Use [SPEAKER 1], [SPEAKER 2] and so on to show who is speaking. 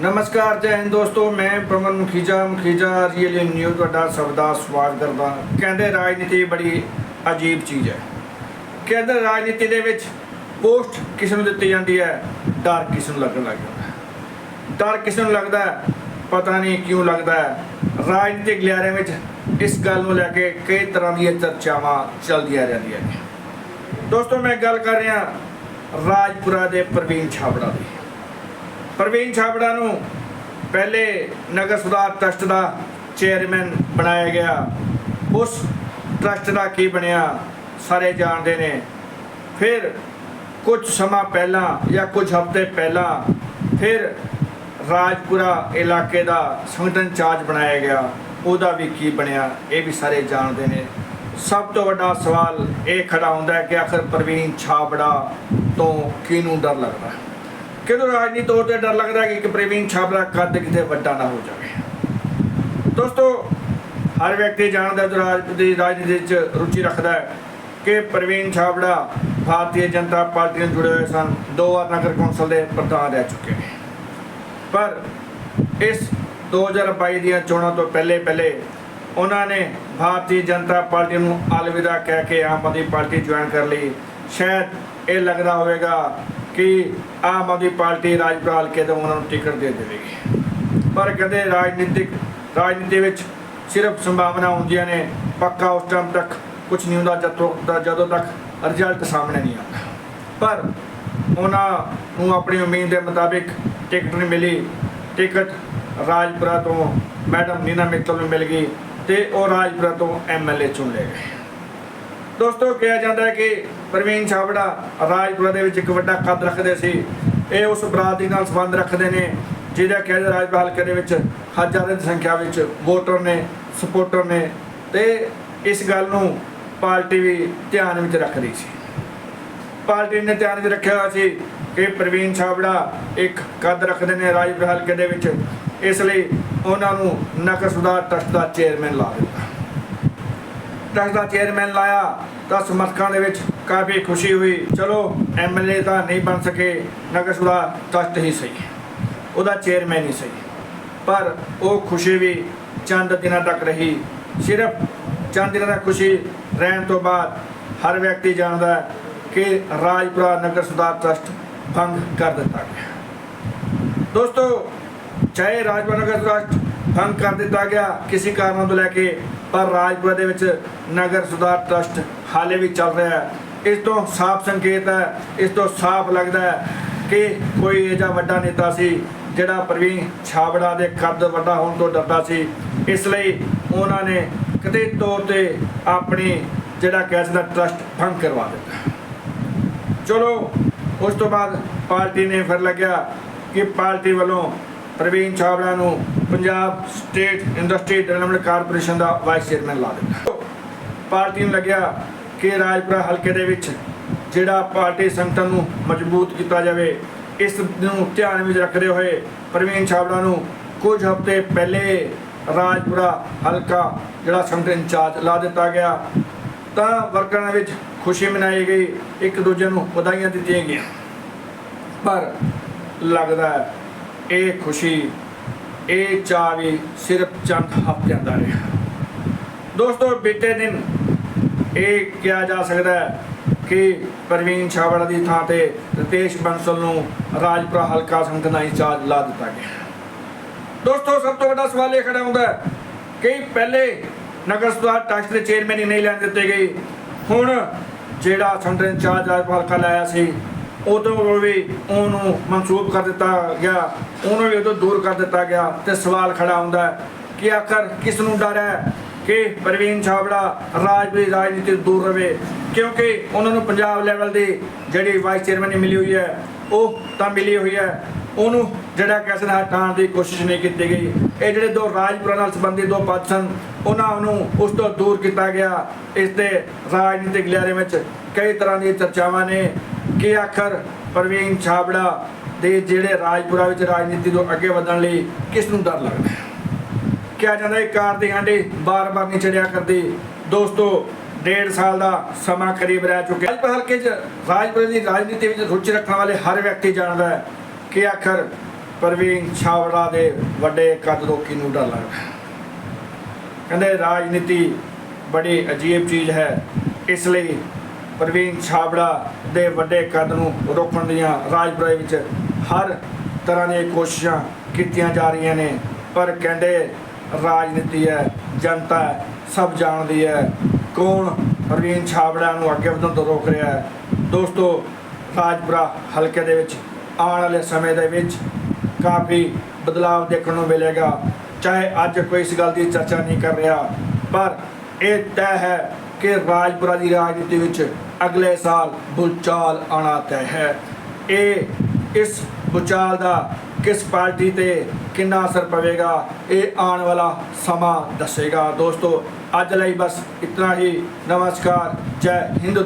[SPEAKER 1] ਨਮਸਕਾਰ, ਜੈ ਹਿੰਦ ਦੋਸਤੋ, ਮੈਂ ਪ੍ਰਮਨ ਮੁਖੀਜਾ ਮੁਖੀਜਾ ਰੀਅਲ ਨਿਊ ਤੁਹਾਡਾ ਸਭ ਦਾ ਸਵਾਗਤ ਕਰਦਾ ਕਹਿੰਦੇ ਰਾਜਨੀਤੀ ਬੜੀ ਅਜੀਬ ਚੀਜ਼ ਹੈ। ਕਹਿੰਦੇ ਰਾਜਨੀਤੀ ਦੇ ਵਿੱਚ ਪੋਸਟ ਕਿਸ ਨੂੰ ਦਿੱਤੀ ਜਾਂਦੀ ਹੈ, ਡਰ ਕਿਸ ਨੂੰ ਲੱਗਣ ਲੱਗ ਜਾਂਦਾ ਡਰ ਕਿਸ ਨੂੰ ਲੱਗਦਾ ਪਤਾ ਨਹੀਂ ਕਿਉਂ ਲੱਗਦਾ ਰਾਜਨੀਤਿਕ ਲਿਆਰੇ ਵਿੱਚ ਇਸ ਗੱਲ ਨੂੰ ਲੈ ਕੇ ਕਈ ਤਰ੍ਹਾਂ ਦੀਆਂ ਚਰਚਾਵਾਂ ਚੱਲਦੀਆਂ ਰਹਿੰਦੀਆਂ ਨੇ। ਦੋਸਤੋ, ਮੈਂ ਗੱਲ ਕਰ ਰਿਹਾ ਰਾਜਪੁਰਾ ਦੇ ਪ੍ਰਵੀਨ ਛਾਬੜਾ ਦੀ। ਪ੍ਰਵੀਨ ਛਾਬੜਾ ਨੂੰ ਪਹਿਲੇ ਨਗਰ ਸੁਧਾਰ ਟਰਸਟ ਦਾ ਚੇਅਰਮੈਨ ਬਣਾਇਆ ਗਿਆ। ਉਸ ਟਰਸਟ ਦਾ ਕੀ ਬਣਿਆ, ਸਾਰੇ ਜਾਣਦੇ ਨੇ। ਫਿਰ ਕੁਝ ਸਮਾਂ ਪਹਿਲਾਂ ਜਾਂ ਕੁਝ ਹਫ਼ਤੇ ਪਹਿਲਾਂ ਫਿਰ ਰਾਜਪੁਰਾ ਇਲਾਕੇ ਦਾ ਸੰਗਠਨ ਚਾਰਜ ਬਣਾਇਆ ਗਿਆ। ਉਹਦਾ ਵੀ ਕੀ ਬਣਿਆ, ਇਹ ਵੀ ਸਾਰੇ ਜਾਣਦੇ ਨੇ। ਸਭ ਤੋਂ ਵੱਡਾ ਸਵਾਲ ਇਹ ਖੜਾ ਹੁੰਦਾ ਹੈ ਕਿ ਆਖਰ ਪ੍ਰਵੀਨ ਛਾਬੜਾ ਤੋਂ ਕਿਹਨੂੰ ਡਰ ਲੱਗਦਾ ਹੈ? ਕਿਹਨੂੰ ਰਾਜਨੀਤੀ ਤੌਰ ਤੇ ਡਰ ਲੱਗਦਾ ਕਿ ਇੱਕ ਪ੍ਰਵੀਨ ਛਾਬੜਾ ਕੱਦ ਕਿਤੇ ਵੱਡਾ ਨਾ ਹੋ ਜਾਵੇ। ਦੋਸਤੋ, ਹਰ ਵਿਅਕਤੀ ਜਾਣਦਾ ਹੈ ਜੋ ਰਾਜਨੀਤੀ ਰਾਜਨੀਤੀ ਵਿੱਚ ਰੁਚੀ ਰੱਖਦਾ ਹੈ ਕਿ ਪ੍ਰਵੀਨ ਛਾਬੜਾ ਭਾਰਤੀ ਜਨਤਾ ਪਾਰਟੀ ਨਾਲ ਜੁੜੇ ਹੋਏ ਸਨ। ਦੋ ਵਾਰ ਨਗਰ ਕੌਂਸਲ ਦੇ ਪ੍ਰਧਾਨ ਰਹਿ ਚੁੱਕੇ ਨੇ। ਪਰ ਇਸ 2022 ਦੀਆਂ ਚੋਣਾਂ ਤੋਂ ਪਹਿਲੇ ਪਹਿਲੇ ਉਹਨਾਂ ਨੇ ਭਾਰਤੀ ਜਨਤਾ ਪਾਰਟੀ ਨੂੰ ਅਲਵਿਦਾ ਕਹਿ ਕੇ ਆਮ ਆਦਮੀ ਪਾਰਟੀ ਜੁਆਇਨ ਕਰ ਲਈ। ਸ਼ਾਇਦ ਇਹ ਲੱਗਦਾ ਹੋਵੇਗਾ ਕਿ ਆਮ ਆਦਮੀ ਪਾਰਟੀ ਰਾਜਪਾਲ ਹਲਕੇ ਤੋਂ ਉਹਨਾਂ ਨੂੰ ਟਿਕਟ ਦੇ ਦੇਵੇਗੀ। ਪਰ ਕਹਿੰਦੇ ਰਾਜਨੀਤਿਕ, ਰਾਜਨੀਤੀ ਵਿੱਚ ਸਿਰਫ ਸੰਭਾਵਨਾ ਹੁੰਦੀਆਂ ਨੇ, ਪੱਕਾ ਉਸ ਟਾਈਮ ਤੱਕ ਕੁਝ ਨਹੀਂ ਹੁੰਦਾ ਜਦੋਂ ਤੱਕ ਜਦੋਂ ਤੱਕ ਰਿਜ਼ਲਟ ਸਾਹਮਣੇ ਨਹੀਂ ਆਉਂਦਾ। ਪਰ ਉਹਨਾਂ ਨੂੰ ਆਪਣੀ ਉਮੀਦ ਦੇ ਮੁਤਾਬਿਕ ਟਿਕਟ ਨਹੀਂ ਮਿਲੀ, ਟਿਕਟ ਰਾਜਪੁਰਾ ਤੋਂ ਮੈਡਮ ਨੀਨਾ ਮਿੱਤਲ ਨੂੰ ਮਿਲ ਗਈ ਤੇ ਉਹ ਰਾਜਪੁਰਾ ਤੋਂ ਐਮਐਲਏ ਚੁਣ ਲਏ ਗਏ। ਦੋਸਤੋ, ਕਿਹਾ ਜਾਂਦਾ ਹੈ ਕਿ ਪ੍ਰਵੀਨ ਛਾਬੜਾ ਰਾਜਪੁਰਾ ਦੇ ਵਿੱਚ ਇੱਕ ਵੱਡਾ ਕੱਦ ਰੱਖਦੇ ਸੀ। ਇਹ ਉਸ ਬਰਾਦਰੀ ਨਾਲ ਸੰਬੰਧ ਰੱਖਦੇ ਨੇ, ਜਿਹਦਾ ਕਹਿ ਰਾਜਪੁਰਾ ਹਲਕੇ ਦੇ ਵਿੱਚ ਹਜ਼ਾਰਾਂ ਦੀ ਸੰਖਿਆ ਵਿੱਚ ਵੋਟਰ ਨੇ ਸਪੋਰਟਰ ਨੇ ਤੇ ਇਸ ਗੱਲ ਨੂੰ ਪਾਰਟੀ ਵੀ ਧਿਆਨ ਵਿੱਚ ਰੱਖਦੀ ਸੀ। ਪਾਰਟੀ ਨੇ ਧਿਆਨ ਵਿੱਚ ਰੱਖਿਆ ਹੋਇਆ ਸੀ ਕਿ ਪ੍ਰਵੀਨ ਛਾਬੜਾ ਇੱਕ ਕੱਦ ਰੱਖਦੇ ਨੇ ਰਾਜਪੁਰ ਹਲਕੇ ਦੇ ਵਿੱਚ। ਇਸ ਲਈ ਉਹਨਾਂ ਨੂੰ ਨਗਰ ਸੁਧਾਰ ਟਰਸਟ ਦਾ ਚੇਅਰਮੈਨ ਲਾ ਦਿੱਤਾ। ਟਰੱਸਟ ਦਾ ਚੇਅਰਮੈਨ ਲਾਇਆ ਤਾਂ ਸਮਰਥਕਾਂ ਦੇ ਵਿੱਚ ਕਾਫੀ ਖੁਸ਼ੀ ਹੋਈ। ਚਲੋ ਐਮਐਲਏ ਤਾਂ ਨਹੀਂ ਬਣ ਸਕੇ, ਨਗਰ ਸੁਧਾਰ ਟਰੱਸਟ ਹੀ ਸਹੀ ਉਹਦਾ ਚੇਅਰਮੈਨ ਹੀ ਸਹੀ ਪਰ ਉਹ ਖੁਸ਼ੀ ਵੀ ਚੰਦ ਦਿਨਾਂ ਤੱਕ ਰਹੀ। ਸਿਰਫ ਚੰਦ ਦਿਨਾਂ ਤੱਕ ਖੁਸ਼ੀ ਰਹਿਣ ਤੋਂ ਬਾਅਦ ਹਰ ਵਿਅਕਤੀ ਜਾਣਦਾ ਕਿ ਰਾਜਪੁਰਾ ਨਗਰ ਸੁਧਾਰ ਟਰਸਟ ਭੰਗ ਕਰ ਦਿੱਤਾ ਗਿਆ। ਦੋਸਤੋ, ਚਾਹੇ ਰਾਜਪੁਰਾ ਨਗਰ ਟਰਸਟ ਭੰਗ ਕਰ ਦਿੱਤਾ ਗਿਆ ਕਿਸੇ ਕਾਰਨਾਂ ਤੋਂ ਲੈ ਕੇ, ਪਰ ਰਾਜਪੁਰਾ ਦੇ ਵਿੱਚ ਨਗਰ ਸੁਧਾਰ ਟਰਸਟ ਹਾਲੇ ਵੀ ਚੱਲ ਰਿਹਾ ਹੈ। ਇਸ ਤੋਂ ਸਾਫ਼ ਸੰਕੇਤ ਹੈ, ਇਸ ਤੋਂ ਸਾਫ਼ ਲੱਗਦਾ ਹੈ ਕਿ ਕੋਈ ਇਹ ਜਿਹਾ ਵੱਡਾ ਨੇਤਾ ਸੀ ਜਿਹੜਾ ਪ੍ਰਵੀਨ ਛਾਬੜਾ ਦੇ ਕੱਦ ਵੱਡਾ ਹੋਣ ਤੋਂ ਡਰਦਾ ਸੀ। ਇਸ ਲਈ ਉਹਨਾਂ ਨੇ ਕਿਤੇ ਤੌਰ ਤੇ ਆਪਣੀ ਜਿਹੜਾ ਕੈਸ ਦਾ ਟਰਸਟ ਭੰਗ ਕਰਵਾ ਦਿੱਤਾ। ਚਲੋ, ਉਸ ਤੋਂ ਬਾਅਦ ਪਾਰਟੀ ਨੇ ਫਿਰ ਲੱਗਿਆ ਕਿ ਪਾਰਟੀ ਵੱਲੋਂ ਪ੍ਰਵੀਨ ਛਾਬੜਾ ਨੂੰ Punjab state industry development corporation ਦਾ ਵਾਈਸ ਚੇਅਰਮੈਨ ਲਾ ਦਿੱਤਾ। ਪਾਰਟੀ ਨੂੰ ਲੱਗਿਆ ਕਿ ਰਾਜਪੁਰਾ ਹਲਕੇ ਦੇ ਵਿੱਚ ਜਿਹੜਾ ਪਾਰਟੀ ਸੰਗਠਨ ਨੂੰ ਮਜ਼ਬੂਤ ਕੀਤਾ ਜਾਵੇ, ਇਸ ਨੂੰ ਧਿਆਨ ਵਿੱਚ ਰੱਖਦੇ ਹੋਏ ਪ੍ਰਵੀਨ ਛਾਬੜਾ ਨੂੰ ਕੁਝ ਹਫ਼ਤੇ ਪਹਿਲੇ ਰਾਜਪੁਰਾ ਹਲਕਾ ਜਿਹੜਾ ਸੰਗਠਨ ਇੰਚਾਰਜ ਲਾ ਦਿੱਤਾ ਗਿਆ। ਤਾਂ ਵਰਕਰਾਂ ਵਿੱਚ ਖੁਸ਼ੀ ਮਨਾਈ ਗਈ, ਇੱਕ ਦੂਜੇ ਨੂੰ ਵਧਾਈਆਂ ਦਿੱਤੀਆਂ ਗਈਆਂ। ਪਰ ਲੱਗਦਾ ਹੈ ਇਹ ਖੁਸ਼ੀ, ਇਹ ਚਾਅ ਵੀ ਸਿਰਫ ਚੰਦ ਹਫ਼ਤਿਆਂ ਦਾ ਰਿਹਾ। ਦੋਸਤੋ, ਬੀਤੇ ਦਿਨ ਇਹ ਕਿਹਾ ਜਾ ਸਕਦਾ ਹੈ ਕਿ ਪ੍ਰਵੀਨ ਛਾਵੜਾ ਦੀ ਥਾਂ ਤੇ ਰਤੇਸ਼ ਬੰਸਲ ਨੂੰ ਰਾਜਪੁਰਾ ਹਲਕਾ ਸੰਗਠਨ ਦਾ ਇੰਚਾਰਜ ਲਾ ਦਿੱਤਾ ਗਿਆ ਦੋਸਤੋ, ਸਭ ਤੋਂ ਵੱਡਾ ਸਵਾਲ ਇਹ ਖੜਾ ਹੁੰਦਾ ਹੈ ਕਿ ਪਹਿਲੇ ਨਗਰ ਸੁਧਾਰ ਟਰਸਟ ਦੇ ਚੇਅਰਮੈਨ ਹੀ ਨਹੀਂ ਲੈਣ ਦਿੱਤੇ ਗਏ। ਹੁਣ ਜਿਹੜਾ ਸੰਗਠਨ ਇੰਚਾਰਜ ਰਾਜਪੁਰਾ ਹਲਕਾ ਲਾਇਆ ਸੀ ਉਦੋਂ ਵੀ ਉਹਨੂੰ ਮਨਸੂਬ ਕਰ ਦਿੱਤਾ ਗਿਆ, ਉਹਨੂੰ ਵੀ ਉਦੋਂ ਦੂਰ ਕਰ ਦਿੱਤਾ ਗਿਆ ਤੇ ਸਵਾਲ ਖੜਾ ਹੁੰਦਾ ਕਿ ਆਖਰ ਕਿਸ ਨੂੰ ਡਰ ਹੈ ਕਿ ਪ੍ਰਵੀਨ ਛਾਬੜਾ ਰਾਜਪੁਰੀ ਰਾਜਨੀਤੀ ਦੂਰ ਰਵੇ? ਕਿਉਂਕਿ ਉਹਨਾਂ ਨੂੰ ਪੰਜਾਬ ਲੈਵਲ ਦੀ ਜਿਹੜੀ ਵਾਈਸ ਚੇਅਰਮੈਨ ਮਿਲੀ ਹੋਈ ਹੈ, ਉਹ ਤਾਂ ਮਿਲੀ ਹੋਈ ਹੈ। ਉਹਨੂੰ ਜਿਹੜਾ ਕਿਸੇ ਨਾਲ ਹਟਾਉਣ ਦੀ ਕੋਸ਼ਿਸ਼ ਨਹੀਂ ਕੀਤੀ ਗਈ। ਇਹ ਜਿਹੜੇ ਦੋ ਰਾਜਪੁਰਾ ਨਾਲ ਸੰਬੰਧਿਤ ਦੋ ਪਦ ਸਨ, ਉਹਨਾਂ ਨੂੰ ਉਸ ਤੋਂ ਦੂਰ ਕੀਤਾ ਗਿਆ। ਇਸ ਦੇ ਰਾਜਨੀਤਿਕ ਲਹਿਰੇ ਵਿੱਚ ਕਈ ਤਰ੍ਹਾਂ ਦੀਆਂ ਚਰਚਾਵਾਂ ਨੇ। ਕਿ ਆਖਰ ਪ੍ਰਵੀਨ ਛਾਬੜਾ ਦੇ ਜਿਹੜੇ ਰਾਜਪੁਰਾ ਵਿੱਚ ਰਾਜਨੀਤੀ ਤੋਂ ਅੱਗੇ ਵਧਣ ਲਈ ਕਿਸ ਨੂੰ ਡਰ ਲੱਗਦਾ ਕਿਹਾ ਜਾਂਦਾ ਹੈ, ਕਾਰ ਦੀ ਹਾਂਡੀ ਬਾਰ-ਬਾਰ ਨਹੀਂ ਚੜਿਆ ਕਰਦੀ। ਦੋਸਤੋ, ਡੇਢ ਸਾਲ ਦਾ ਸਮਾਂ ਕਰੀਬ ਰਹਿ ਚੁੱਕਿਆ। ਰਾਜਪੁਰ ਹਲਕੇ 'ਚ, ਰਾਜਪੁਰ ਦੀ ਰਾਜਨੀਤੀ ਵਿੱਚ ਰੁਚੀ ਰੱਖਣ ਵਾਲੇ ਹਰ ਵਿਅਕਤੀ ਜਾਣਦਾ ਹੈ ਕਿ ਆਖਰ ਪ੍ਰਵੀਨ ਛਾਵੜਾ ਦੇ ਵੱਡੇ ਕੱਦ ਤੋਂ ਕਿਹਨੂੰ ਡਰ ਲੱਗਦਾ ਕਹਿੰਦੇ, ਰਾਜਨੀਤੀ ਬੜੀ ਅਜੀਬ ਚੀਜ਼ ਹੈ। ਇਸ ਲਈ ਪ੍ਰਵੀਨ ਛਾਬੜਾ ਦੇ ਵੱਡੇ ਕੱਦ ਨੂੰ ਰੋਕਣ ਦੀਆਂ ਰਾਜਪੁਰੇ ਵਿੱਚ ਹਰ ਤਰ੍ਹਾਂ ਦੀਆਂ ਕੋਸ਼ਿਸ਼ਾਂ ਕੀਤੀਆਂ ਜਾ ਰਹੀਆਂ ਨੇ। ਪਰ ਕਹਿੰਦੇ ਰਾਜਨੀਤੀ ਹੈ ਜਨਤਾ ਹੈ, ਸਭ ਜਾਣਦੀ ਹੈ। ਕੌਣ ਪ੍ਰਵੀਨ ਛਾਬੜਾ ਨੂੰ ਅੱਗੇ ਵਧਣ ਤੋਂ ਰੋਕ ਰਿਹਾ ਹੈ? ਦੋਸਤੋ ਰਾਜਪੁਰਾ ਹਲਕੇ ਦੇ ਵਿੱਚ ਆਉਣ ਵਾਲੇ ਸਮੇਂ ਦੇ ਵਿੱਚ ਕਾਫੀ ਬਦਲਾਅ ਦੇਖਣ ਨੂੰ ਮਿਲੇਗਾ। ਚਾਹੇ ਅੱਜ ਕੋਈ ਇਸ ਗੱਲ ਦੀ ਚਰਚਾ ਨਹੀਂ ਕਰ ਰਿਹਾ ਪਰ ਇਹ ਤੈਅ ਹੈ ਕਿ ਰਾਜਪੁਰਾ ਦੀ ਰਾਜਨੀਤੀ ਵਿੱਚ ਅਗਲੇ ਸਾਲ ਭੁਚਾਲ ਆਣਾ ਤੈਅ ਹੈ। ਇਹ, ਇਸ ਭੁਚਾਲ ਦਾ ਕਿਸ ਪਾਰਟੀ ਤੇ ਕਿੰਨਾ ਅਸਰ ਪਵੇਗਾ, ਇਹ ਆਉਣ ਵਾਲਾ ਸਮਾਂ ਦੱਸੇਗਾ। ਦੋਸਤੋ, ਅੱਜ ਲਈ ਬਸ ਇਤਨਾ ਹੀ। ਨਮਸਕਾਰ। ਜੈ ਹਿੰਦ ਦੋ